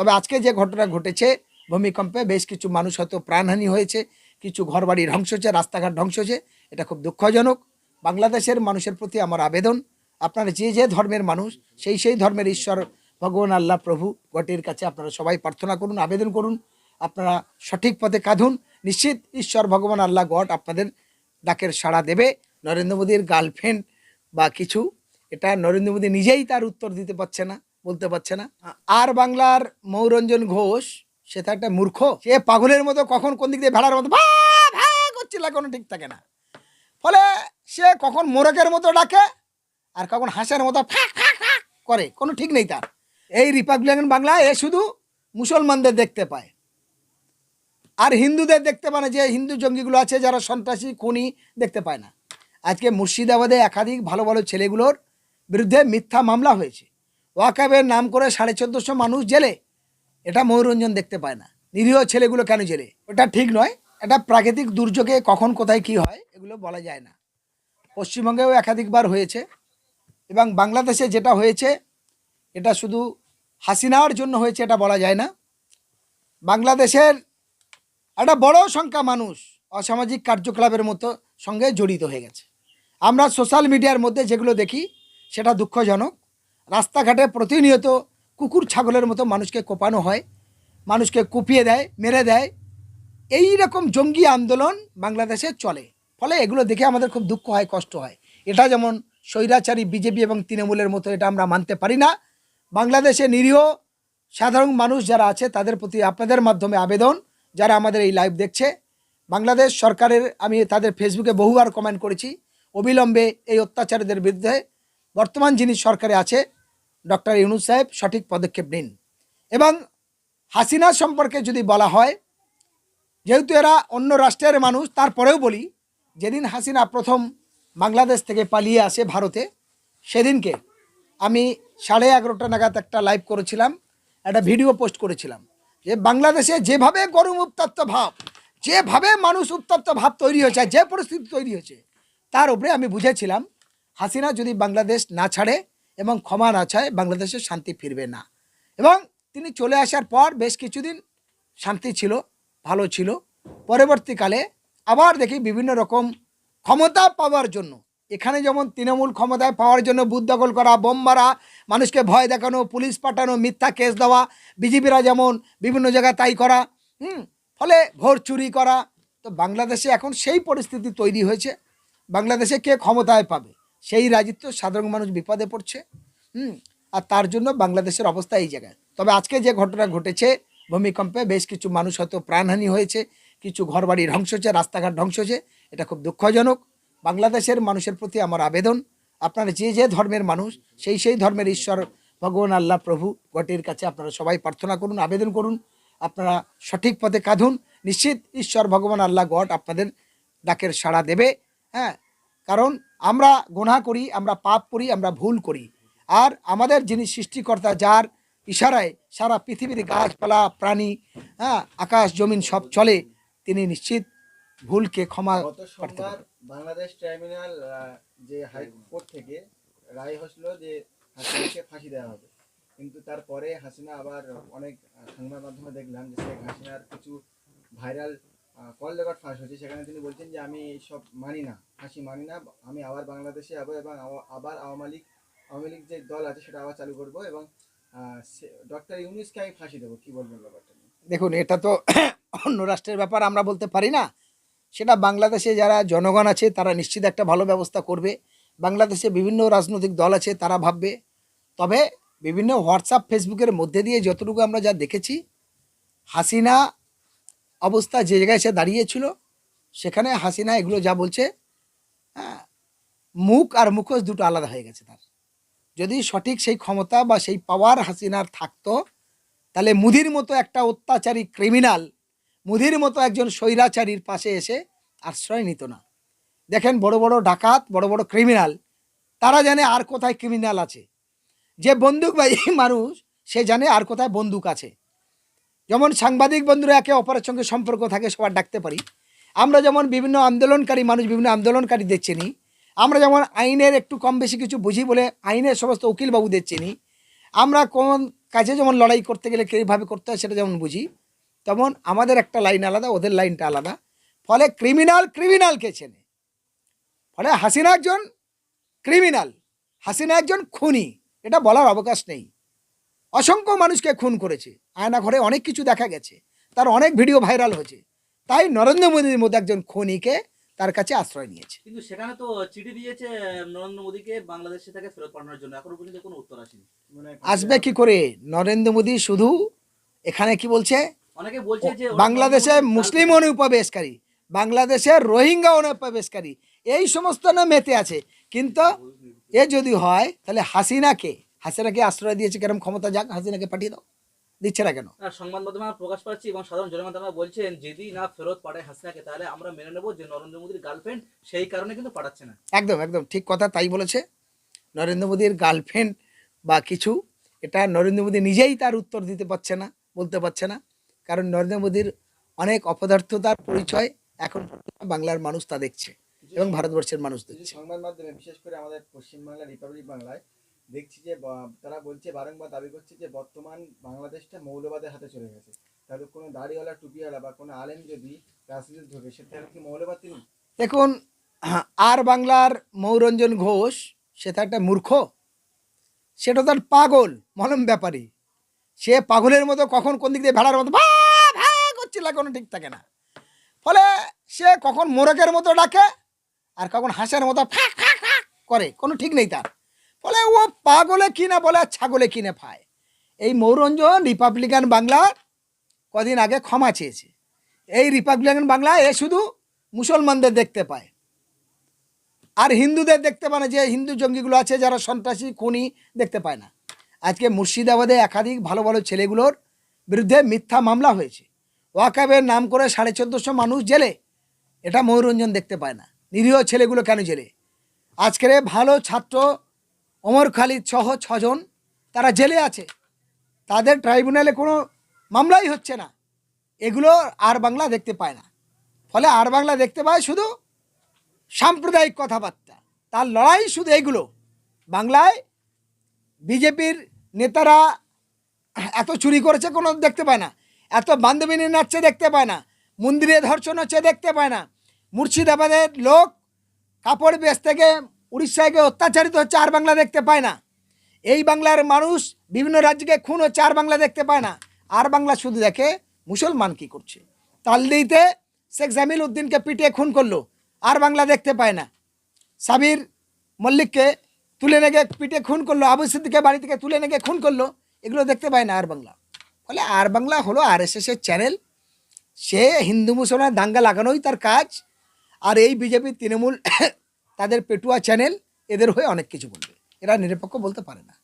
তবে আজকে যে ঘটনা ঘটেছে, ভূমিকম্পে বেশ কিছু মানুষ হয়তো প্রাণহানি হয়েছে, কিছু ঘরবাড়ি ধ্বংস হয়েছে, রাস্তাঘাট ধ্বংস হয়েছে, এটা খুব দুঃখজনক। বাংলাদেশের মানুষের প্রতি আমার আবেদন, আপনারা যে যে ধর্মের মানুষ, সেই সেই ধর্মের ঈশ্বর, ভগবান আল্লাহ প্রভু গটির কাছে আপনারা সবাই প্রার্থনা করুন, আবেদন করুন, আপনারা সঠিক পথে কাঁধুন নিশ্চিত ঈশ্বর ভগবান আল্লাহ গড আপনাদের ডাকের সাড়া দেবে। নরেন্দ্র মোদীর গার্লফ্রেন্ড বা কিছু, এটা নরেন্দ্র মোদী নিজেই তার উত্তর দিতে পারছে না। বলতে পারছে না। আর বাংলার মৌরঞ্জন ঘোষ, সে তো একটা মূর্খ, সে পাগলের মতো কখন কোন দিক দিয়ে ভেড়ার মতো ভা ভা করছিল কোনো ঠিক থাকে না। ফলে সে কখন মোরকের মতো ডাকে আর কখন হাঁসের মতো করে, কোনো ঠিক নেই তার। এই রিপাবলিকান বাংলা এ শুধু মুসলমানদের দেখতে পায়। আর হিন্দুদের দেখতে পায় না, যে হিন্দু জঙ্গিগুলো আছে যারা সন্ত্রাসী, খুনি দেখতে পায় না। আজকে মুর্শিদাবাদে একাধিক ভালো ভালো ছেলেগুলোর বিরুদ্ধে মিথ্যা মামলা হয়েছে। ওয়াকাবের নাম করে সাড়ে চোদ্দোশো মানুষ জেলে। এটা মনোরঞ্জন দেখতে পায় না। নিরীহ ছেলেগুলো কেন জেলে? ওটা ঠিক নয়। এটা প্রাকৃতিক দুর্যোগে কখন, কোথায় কি হয়, এগুলো বলা যায় না। পশ্চিমবঙ্গেও একাধিকবার হয়েছে এবং বাংলাদেশে যেটা হয়েছে, এটা শুধু হাসিনার জন্য হয়েছে, এটা বলা যায় না। বাংলাদেশের একটা বড় সংখ্যা মানুষ অসামাজিক কার্যকলাপের মতো সঙ্গে জড়িত হয়ে গেছে। আমরা সোশ্যাল মিডিয়ার মধ্যে যেগুলো দেখি, সেটা দুঃখজনক। রাস্তাঘাটে প্রতিনিয়ত কুকুর, ছাগলের মতো মানুষকে কোপানো হয়। মানুষকে কুপিয়ে দেয়, মেরে দেয়। এই রকম জঙ্গি আন্দোলন বাংলাদেশে চলে। ফলে এগুলো দেখে আমাদের খুব দুঃখ হয়, কষ্ট হয়। এটা যেমন স্বৈরাচারী বিজেপি এবং তৃণমূলের মতো এটা আমরা মানতে পারি না। বাংলাদেশে নিরীহ, সাধারণ মানুষ যারা আছে, তাদের প্রতি আপনাদের মাধ্যমে আবেদন, যারা আমাদের এই লাইভ দেখছে। বাংলাদেশ সরকারের, আমি তাদের ফেসবুকে বহুবার কমেন্ট করেছি। অবিলম্বে এই অত্যাচারীদের বিরুদ্ধে। বর্তমান যিনি সরকারে আছে ডক্টর ইউনুস সাহেব সঠিক পদক্ষেপ নিন। এবং হাসিনা সম্পর্কে যদি বলা হয়, যেহেতু এরা অন্য রাষ্ট্রের মানুষ, তারপরেও বলি, যেদিন হাসিনা প্রথম বাংলাদেশ থেকে পালিয়ে আসে ভারতে, সেদিনকে আমি সাড়ে এগারোটা নাগাদ একটা লাইভ করেছিলাম, একটা ভিডিও পোস্ট করেছিলাম, যে বাংলাদেশে যেভাবে গরম উত্তপ্ত ভাব, যেভাবে মানুষ উত্তপ্ত ভাব তৈরি হয়েছে, যে পরিস্থিতি তৈরি হয়েছে, তার উপরে আমি বুঝেছিলাম, হাসিনা যদি বাংলাদেশ না ছাড়ে এবং ক্ষমা না চায় বাংলাদেশে শান্তি ফিরবে না। এবং তিনি চলে আসার পর বেশ কিছুদিন শান্তি ছিল, ভালো ছিল। পরবর্তীকালে আবার দেখি বিভিন্ন রকম ক্ষমতা পাওয়ার জন্য। এখানে যেমন তৃণমূল ক্ষমতায় পাওয়ার জন্য বুথ দখল করা, বোম মারা, মানুষকে ভয় দেখানো, পুলিশ পাঠানো, মিথ্যা কেস দেওয়া, বিজেপিরা যেমন বিভিন্ন জায়গায় তাই করা, হুম, ফলে ভোট চুরি করা। তো বাংলাদেশে এখন সেই পরিস্থিতি তৈরি হয়েছে। বাংলাদেশে কে ক্ষমতায় পাবে? সেই রাজিত্ব সাধারণ মানুষ বিপদে পড়ছে, হুম, আর তার জন্য বাংলাদেশের অবস্থা এই জায়গায়। তবে আজকে যে ঘটনা ঘটেছে, ভূমিকম্পে বেশ কিছু মানুষ হয়তো প্রাণহানি হয়েছে, কিছু ঘরবাড়ি ধ্বংস হয়েছে, রাস্তাঘাট ধ্বংস হয়েছে, এটা খুব দুঃখজনক। বাংলাদেশের মানুষের প্রতি আমার আবেদন, আপনারা যে যে ধর্মের মানুষ, সেই সেই ধর্মের ঈশ্বর, ভগবান আল্লাহ প্রভু, গটির কাছে আপনারা সবাই প্রার্থনা করুন, আবেদন করুন, আপনারা সঠিক পথে কাঁধুন, নিশ্চিত ঈশ্বর, ভগবান আল্লাহ গড আপনাদের ডাকের সাড়া দেবে হ্যাঁ কারণ আমরা গোনা করি আমরা পাপ করি আমরা ভুল করি। আর আমাদের যিনি সৃষ্টিকর্তা যার ইশারায় সারা পৃথিবীতে গাছপালা প্রাণী হ্যাঁ আকাশ জমিন সব চলে তিনি নিশ্চিত ভুলকে ক্ষমা করতে বাংলাদেশ ট্রাইব্যুনাল যে হাইকোর্ট থেকে রায় হয়েছিল যে হাসিনাকে ফাঁসি দেওয়া হবে। কিন্তু তারপরে হাসিনা আবার অনেক সংবাদ মাধ্যমে দেখলাম যে শেখ হাসিনার কিছু ভাইরাল কল রেকর্ড ফাঁস হয়েছে। সেখানে তিনি বলছেন যে, আমি সব মানি না, ফাঁসি মানি না। আমি আবার বাংলাদেশে যাব এবং আবার আওয়ামী লীগ আওয়ামী লীগ যে দল আছে, সেটা আবার চালু করব এবং ডক্টর ইউনুসকে আমি ফাঁসি দেবো। কি বলবেন ব্যাপারটা? দেখুন, এটা তো অন্য রাষ্ট্রের ব্যাপার, আমরা বলতে পারি না। সেটা বাংলাদেশে যারা জনগণ আছে, তারা নিশ্চিত একটা ভালো ব্যবস্থা করবে। বাংলাদেশে বিভিন্ন রাজনৈতিক দল আছে, তারা ভাববে। তবে বিভিন্ন হোয়াটসঅ্যাপ ফেসবুকের মধ্যে দিয়ে যতটুকু আমরা যা দেখেছি, হাসিনা অবস্থা যে জায়গায় সে দাঁড়িয়েছিল, সেখানে হাসিনা এগুলো যা বলছে হ্যাঁ মুখ আর মুখোশ দুটো আলাদা হয়ে গেছে তার। যদি সঠিক সেই ক্ষমতা বা সেই পাওয়ার হাসিনার থাকতো, তাহলে মুদির মতো একটা অত্যাচারী ক্রিমিনাল মুদির মতো একজন স্বৈরাচারীর পাশে এসে আশ্রয় নিত না। দেখেন বড় বড় ডাকাত, বড় বড় ক্রিমিনাল তারা জানে আর কোথায় ক্রিমিনাল আছে। যে বন্দুক বন্দুকবাহী মানুষ, সে জানে আর কোথায় বন্দুক আছে। যেমন সাংবাদিক বন্ধুরা একে অপরের সঙ্গে সম্পর্ক থাকে, সবার ডাকতে পারি। আমরা যেমন বিভিন্ন আন্দোলনকারী মানুষ, বিভিন্ন আন্দোলনকারীদের চিনি আমরা যেমন আইনের একটু কম বেশি কিছু বুঝি বলে আইনের সমস্ত উকিলবাবু উকিলবাবুদের চিনি আমরা কোন কাজে যেমন লড়াই করতে গেলে কীভাবে করতে হয় সেটা যেমন বুঝি। তেমন আমাদের একটা লাইন আলাদা, ওদের লাইনটা আলাদা। ফলে ক্রিমিনাল ক্রিমিনালকে চেনে। ফলে হাসিনা একজন ক্রিমিনাল, হাসিনা একজন খুনি। এটা বলার অবকাশ নেই। অসংখ্য মানুষকে খুন করেছে। আয়না ঘরে অনেক কিছু দেখা গেছে। তার অনেক ভিডিও ভাইরাল হয়েছে। তাই নরেন্দ্র মোদীর মধ্যে একজন খুনিকে তার কাছে আশ্রয় নিয়েছে। কিন্তু সেখানে তো চিঠি দিয়েছে নরেন্দ্র মোদীকে বাংলাদেশে থেকে ফেরত পাঠানোর জন্য। এখনও পর্যন্ত কোনো উত্তর আসেনি। মানে আসবে কি করে? নরেন্দ্র মোদী শুধু এখানে কি বলছে? অনেকে বলছে যে বাংলাদেশে মুসলিম অনুপ্রবেশকারী বাংলাদেশে রোহিঙ্গা অনুপ্রবেশকারী এই সমস্ত না মেতে আছে। কিন্তু এ যদি হয় তাহলে হাসিনাকে হাসিনাকে আশ্রয় দিয়েছে কেরম ক্ষমতা যাক হাসিনাকে পাঠিয়ে দাও। দিচ্ছে না কেন? আর সংবাদ মাধ্যমে আমরা প্রকাশ পাচ্ছি এবং সাধারণ জনমাধ্যমে বলছেন যদি না ফেরত পাঠায় হাসিনাকে তাহলে আমরা মেনে নেব যে নরেন্দ্র মোদীর গার্লফ্রেন্ড সেই কারণে কিন্তু পাঠাচ্ছে না। একদম একদম ঠিক কথা তাই বলেছে। নরেন্দ্র মোদীর গার্লফ্রেন্ড বা কিছু এটা নরেন্দ্র মোদী নিজেই তার উত্তর দিতে পারছে না বলতে পারছে না। কারণ নরেন্দ্র মোদীর অনেক অপদার্থতার পরিচয় এখন বাংলার মানুষ তা দেখছে এবং ভারতবর্ষের মানুষ দেখছে। সংবাদ মাধ্যমে বিশেষ করে আমাদের পশ্চিমবাংলা রিপাবলিক বাংলায় দেখছি যে তারা বলছে, বারংবার দাবি করছে যে, বর্তমান বাংলাদেশটা মৌলবাদের হাতে চলে গেছে। তাহলে কোনো দাড়িওয়ালা, টুপিওয়ালা বা কোনো আলেম যদি রাজনীতি ধরবে সে তাহলে কি মৌলবাদ তিনি? দেখুন, আর বাংলার মৌরঞ্জন ঘোষ, সে সেটা একটা মূর্খ। সেটা তার পাগল, মলম ব্যাপারী। সে পাগলের মতো কখন কোন দিক দিয়ে ভেড়ার মতো ভা ভা করছিল, কোনো ঠিক থাকে না। ফলে সে কখন মোরকের মতো ডাকে, আর কখন হাঁসের মতো ফাঁক ফাঁক ফাঁক করে, কোনো ঠিক নেই তার। ফলে ও পাগলে কিনা বলে, আর ছাগলে কিনে খায় এই মৌরঞ্জন রিপাবলিকান বাংলার কদিন আগে ক্ষমা চেয়েছে। এই রিপাবলিকান বাংলা এ শুধু মুসলমানদের দেখতে পায়। আর হিন্দুদের দেখতে পায় না, যে হিন্দু জঙ্গিগুলো আছে, যারা সন্ত্রাসী, খুনি দেখতে পায় না। আজকে মুর্শিদাবাদে একাধিক ভালো ভালো ছেলেগুলোর বিরুদ্ধে মিথ্যা মামলা হয়েছে। ওয়াকাবের নাম করে সাড়ে চোদ্দোশো মানুষ জেলে, এটা মনোরঞ্জন দেখতে পায় না। নিরীহ ছেলেগুলো কেন জেলে? আজকের ভালো ছাত্র ওমর খালিদ সহ ছজন তারা জেলে আছে। তাদের ট্রাইব্যুনালে কোনো মামলাই হচ্ছে না। এগুলো আর বাংলা দেখতে পায় না। ফলে আর বাংলা দেখতে পায় শুধু সাম্প্রদায়িক কথাবার্তা। তার লড়াই শুধু এগুলো বাংলায় বিজেপির নেতারা এত চুরি করেছে কোনো দেখতে পায় না। এত বান্ধবীনি নাচছে দেখতে পায় না। মন্দিরে ধর্ষণ হচ্ছে দেখতে পায় না। মুর্শিদাবাদের লোক কাপড় বেচ থেকে উড়িষ্যায় গিয়ে অত্যাচারিত হচ্ছে, আর বাংলা দেখতে পায় না। এই বাংলার মানুষ বিভিন্ন রাজ্যকে খুন হচ্ছে, আর বাংলা দেখতে পায় না। আর বাংলা শুধু দেখে মুসলমান কি করছে। তালদিতে শেখ জামিল উদ্দিনকে পিটিয়ে খুন করল, আর বাংলা দেখতে পায় না। সাবির মল্লিককে তুলে নেগে পিটে খুন করল, আবু সিদ্দিকে বাড়ি থেকে তুলে নেগে খুন করল, এগুলো দেখতে পায় না আর বাংলা। ফলে আর বাংলা হলো আর এস এসের চ্যানেল। সে হিন্দু মুসলমান দাঙ্গা লাগানোই তার কাজ, আর এই বিজেপি তৃণমূল তাদের পেটুয়া চ্যানেল এদের হয়ে অনেক কিছু বলবে। এরা নিরপেক্ষ বলতে পারে না।